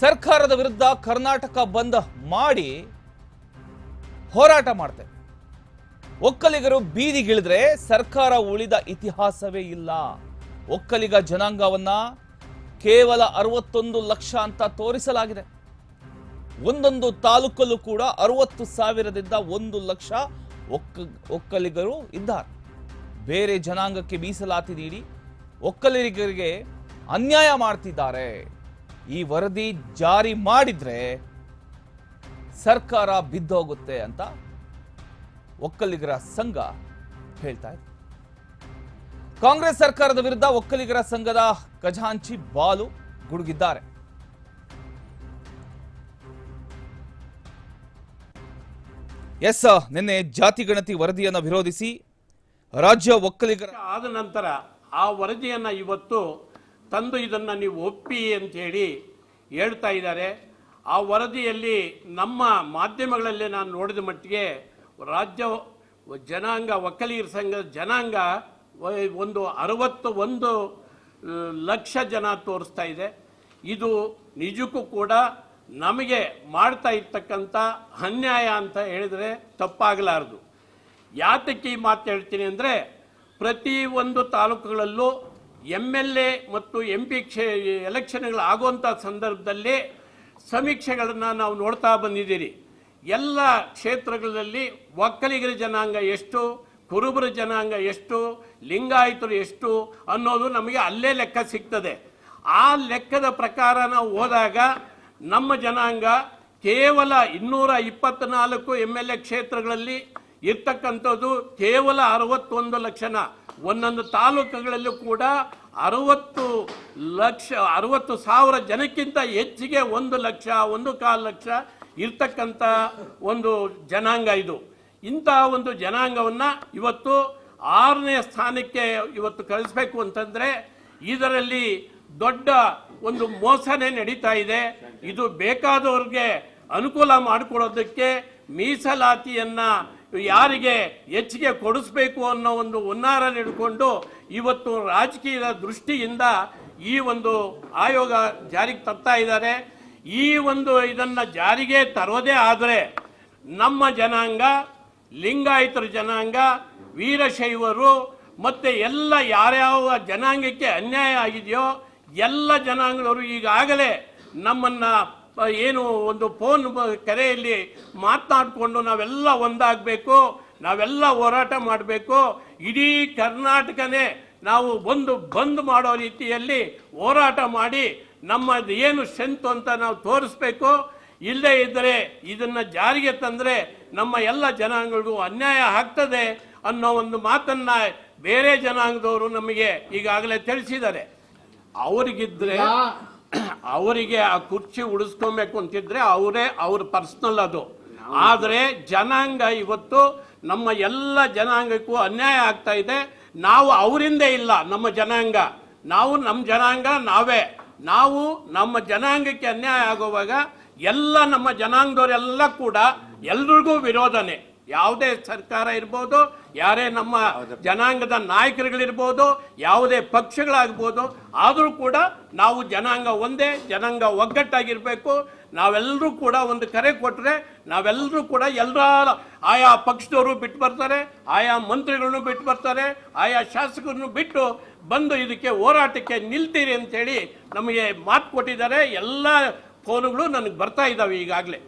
ಸರ್ಕಾರದ ವಿರುದ್ಧ ಕರ್ನಾಟಕ ಬಂದ್ ಮಾಡಿ ಹೋರಾಟ ಮಾಡ್ತೇವೆ ಒಕ್ಕಲಿಗರು ಬೀದಿಗಿಳಿದ್ರೆ ಸರ್ಕಾರ ಉಳಿದ ಇತಿಹಾಸವೇ ಇಲ್ಲ. ಒಕ್ಕಲಿಗ ಜನಾಂಗವನ್ನ ಕೇವಲ ಅರವತ್ತೊಂದು ಲಕ್ಷ ಅಂತ ತೋರಿಸಲಾಗಿದೆ. ಒಂದೊಂದು ತಾಲೂಕಲ್ಲೂ ಕೂಡ ಅರವತ್ತು ಸಾವಿರದಿಂದ ಒಂದು ಲಕ್ಷ ಒಕ್ಕ ಒಕ್ಕಲಿಗರು ಇದ್ದಾರೆ. ಬೇರೆ ಜನಾಂಗಕ್ಕೆ ಮೀಸಲಾತಿ ನೀಡಿ ಒಕ್ಕಲಿಗರಿಗೆ ಅನ್ಯಾಯ ಮಾಡ್ತಿದ್ದಾರೆ. ಈ ವರದಿ ಜಾರಿ ಮಾಡಿದ್ರೆ ಸರ್ಕಾರ ಬಿದ್ದೋಗುತ್ತೆ ಅಂತ ಒಕ್ಕಲಿಗರ ಸಂಘ ಹೇಳ್ತಾ ಇದೆ. ಕಾಂಗ್ರೆಸ್ ಸರ್ಕಾರದ ವಿರುದ್ಧ ಒಕ್ಕಲಿಗರ ಸಂಘದ ಖಜಾಂಚಿ ಬಾಲು ಗುಡುಗಿದ್ದಾರೆ. ಎಸ್, ನಿನ್ನೆ ಜಾತಿ ಗಣತಿ ವರದಿಯನ್ನು ವಿರೋಧಿಸಿ ರಾಜ್ಯ ಒಕ್ಕಲಿಗರ ಆದ ನಂತರ ಆ ವರದಿಯನ್ನು ಇವತ್ತು ತಂದು ಇದನ್ನು ನೀವು ಒಪ್ಪಿ ಅಂಥೇಳಿ ಹೇಳ್ತಾ ಇದ್ದಾರೆ. ಆ ವರದಿಯಲ್ಲಿ ನಮ್ಮ ಮಾಧ್ಯಮಗಳಲ್ಲಿ ನಾನು ನೋಡಿದ ಮಟ್ಟಿಗೆ ರಾಜ್ಯ ಜನಾಂಗ ಒಕ್ಕಲಿಗರ ಸಂಘದ ಜನಾಂಗ ಒಂದು ಅರವತ್ತು ಒಂದು ಲಕ್ಷ ಜನ ತೋರಿಸ್ತಾ ಇದೆ. ಇದು ನಿಜಕ್ಕೂ ಕೂಡ ನಮಗೆ ಮಾಡ್ತಾ ಇರ್ತಕ್ಕಂಥ ಅನ್ಯಾಯ ಅಂತ ಹೇಳಿದರೆ ತಪ್ಪಾಗಲಾರದು. ಯಾತಕ್ಕೆ ಈ ಮಾತು ಹೇಳ್ತೀನಿ ಅಂದರೆ ಪ್ರತಿ ಒಂದು ತಾಲೂಕುಗಳಲ್ಲೂ ಎಂ ಎಲ್ ಎ ಮತ್ತು ಎಂ ಪಿ ಕ್ಷೇ, ಎಲೆಕ್ಷನ್ಗಳು ಆಗುವಂಥ ಸಂದರ್ಭದಲ್ಲಿ ಸಮೀಕ್ಷೆಗಳನ್ನು ನಾವು ನೋಡ್ತಾ ಬಂದಿದ್ದೀರಿ. ಎಲ್ಲ ಕ್ಷೇತ್ರಗಳಲ್ಲಿ ಒಕ್ಕಲಿಗರ ಜನಾಂಗ ಎಷ್ಟು, ಕುರುಬರ ಜನಾಂಗ ಎಷ್ಟು, ಲಿಂಗಾಯತರು ಎಷ್ಟು ಅನ್ನೋದು ನಮಗೆ ಅಲ್ಲೇ ಲೆಕ್ಕ ಸಿಗ್ತದೆ. ಆ ಲೆಕ್ಕದ ಪ್ರಕಾರ ನಾವು ಹೋದಾಗ ನಮ್ಮ ಜನಾಂಗ ಕೇವಲ ಇನ್ನೂರ ಇಪ್ಪತ್ತ್ನಾಲ್ಕು ಎಂ ಎಲ್ ಎ ಕ್ಷೇತ್ರಗಳಲ್ಲಿ ಇರ್ತಕ್ಕಂಥದ್ದು ಕೇವಲ ಅರವತ್ತೊಂದು ಲಕ್ಷನ. ಒಂದೊಂದು ತಾಲೂಕುಗಳಲ್ಲೂ ಕೂಡ ಅರವತ್ತು ಲಕ್ಷ, ಅರವತ್ತು ಸಾವಿರ ಜನಕ್ಕಿಂತ ಹೆಚ್ಚಿಗೆ ಒಂದು ಲಕ್ಷ, ಒಂದು ಕಾಲು ಲಕ್ಷ ಇರ್ತಕ್ಕಂಥ ಒಂದು ಜನಾಂಗ ಇದು. ಇಂಥ ಒಂದು ಜನಾಂಗವನ್ನು ಇವತ್ತು ಆರನೇ ಸ್ಥಾನಕ್ಕೆ ಇವತ್ತು ಕಳಿಸ್ಬೇಕು ಅಂತಂದರೆ ಇದರಲ್ಲಿ ದೊಡ್ಡ ಒಂದು ಮೋಸನೆ ನಡೀತಾ ಇದೆ. ಇದು ಬೇಕಾದವ್ರಿಗೆ ಅನುಕೂಲ ಮಾಡಿಕೊಡೋದಕ್ಕೆ ಮೀಸಲಾತಿಯನ್ನ ಯಾರಿಗೆ ಹೆಚ್ಚಿಗೆ ಕೊಡಿಸ್ಬೇಕು ಅನ್ನೋ ಒಂದು ಹುನ್ನಾರ ಹಿಡ್ಕೊಂಡು ಇವತ್ತು ರಾಜಕೀಯದ ದೃಷ್ಟಿಯಿಂದ ಈ ಒಂದು ಆಯೋಗ ಜಾರಿಗೆ ತರ್ತಾ ಇದ್ದಾರೆ. ಈ ಒಂದು ಇದನ್ನು ಜಾರಿಗೆ ತರೋದೇ ಆದರೆ ನಮ್ಮ ಜನಾಂಗ, ಲಿಂಗಾಯತರ ಜನಾಂಗ, ವೀರಶೈವರು ಮತ್ತು ಎಲ್ಲ ಯಾರ್ಯಾವ ಜನಾಂಗಕ್ಕೆ ಅನ್ಯಾಯ ಆಗಿದೆಯೋ ಎಲ್ಲ ಜನಾಂಗದವರು ಈಗಾಗಲೇ ನಮ್ಮನ್ನ ಏನು ಒಂದು ಫೋನ್ ಕರೆಯಲ್ಲಿ ಮಾತನಾಡಿಕೊಂಡು ನಾವೆಲ್ಲ ಒಂದಾಗಬೇಕು, ನಾವೆಲ್ಲ ಹೋರಾಟ ಮಾಡಬೇಕು. ಇಡೀ ಕರ್ನಾಟಕನೇ ನಾವು ಒಂದು ಬಂದ್ ಮಾಡೋ ರೀತಿಯಲ್ಲಿ ಹೋರಾಟ ಮಾಡಿ ನಮ್ಮ ಏನು ಸ್ಟ್ರೆಂತ್ ಅಂತ ನಾವು ತೋರಿಸ್ಬೇಕು. ಇಲ್ಲದೇ ಇದ್ದರೆ ಇದನ್ನು ಜಾರಿಗೆ ತಂದರೆ ನಮ್ಮ ಎಲ್ಲ ಜನಾಂಗಗಳಿಗೂ ಅನ್ಯಾಯ ಆಗ್ತದೆ ಅನ್ನೋ ಒಂದು ಮಾತನ್ನು ಬೇರೆ ಜನಾಂಗದವರು ನಮಗೆ ಈಗಾಗಲೇ ತಿಳಿಸಿದ್ದಾರೆ. ಅವರಿಗಿದ್ರೆ ಅವರಿಗೆ ಆ ಕುರ್ಚಿ ಉಳಿಸ್ಕೊಬೇಕು ಅಂತಿದ್ರೆ ಅವರೇ ಅವ್ರ ಪರ್ಸ್ನಲ್ ಅದು. ಆದರೆ ಜನಾಂಗ ಇವತ್ತು ನಮ್ಮ ಎಲ್ಲ ಜನಾಂಗಕ್ಕೂ ಅನ್ಯಾಯ ಆಗ್ತಾ ಇದೆ. ನಾವು ಅವರಿಂದ ಇಲ್ಲ ನಮ್ಮ ಜನಾಂಗ. ನಾವು ನಮ್ಮ ಜನಾಂಗ ನಾವೇ. ನಾವು ನಮ್ಮ ಜನಾಂಗಕ್ಕೆ ಅನ್ಯಾಯ ಆಗುವಾಗ ಎಲ್ಲ ನಮ್ಮ ಜನಾಂಗದವರೆಲ್ಲ ಕೂಡ ಎಲ್ರಿಗೂ ವಿರೋಧನೆ. ಯಾವುದೇ ಸರ್ಕಾರ ಇರ್ಬೋದು ಯಾರೇ ನಮ್ಮ ಜನಾಂಗದ ನಾಯಕರುಗಳಿರ್ಬೋದು, ಯಾವುದೇ ಪಕ್ಷಗಳಾಗ್ಬೋದು, ಆದರೂ ಕೂಡ ನಾವು ಜನಾಂಗ ಒಂದೇ, ಜನಾಂಗ ಒಗ್ಗಟ್ಟಾಗಿರಬೇಕು. ನಾವೆಲ್ಲರೂ ಕೂಡ ಒಂದು ಕರೆ ಕೊಟ್ಟರೆ ನಾವೆಲ್ಲರೂ ಕೂಡ ಎಲ್ಲ ಆಯಾ ಪಕ್ಷದವರು ಬಿಟ್ಟು ಬರ್ತಾರೆ, ಆಯಾ ಮಂತ್ರಿಗಳನ್ನು ಬಿಟ್ಟು ಬರ್ತಾರೆ, ಆಯಾ ಶಾಸಕರನ್ನು ಬಿಟ್ಟು ಬಂದು ಇದಕ್ಕೆ ಹೋರಾಟಕ್ಕೆ ನಿಲ್ತೀರಿ ಅಂತೇಳಿ ನಮಗೆ ಮಾತು ಕೊಟ್ಟಿದ್ದಾರೆ. ಎಲ್ಲ ಫೋನುಗಳು ನನಗೆ ಬರ್ತಾ ಇದ್ದಾವೆ ಈಗಾಗಲೇ.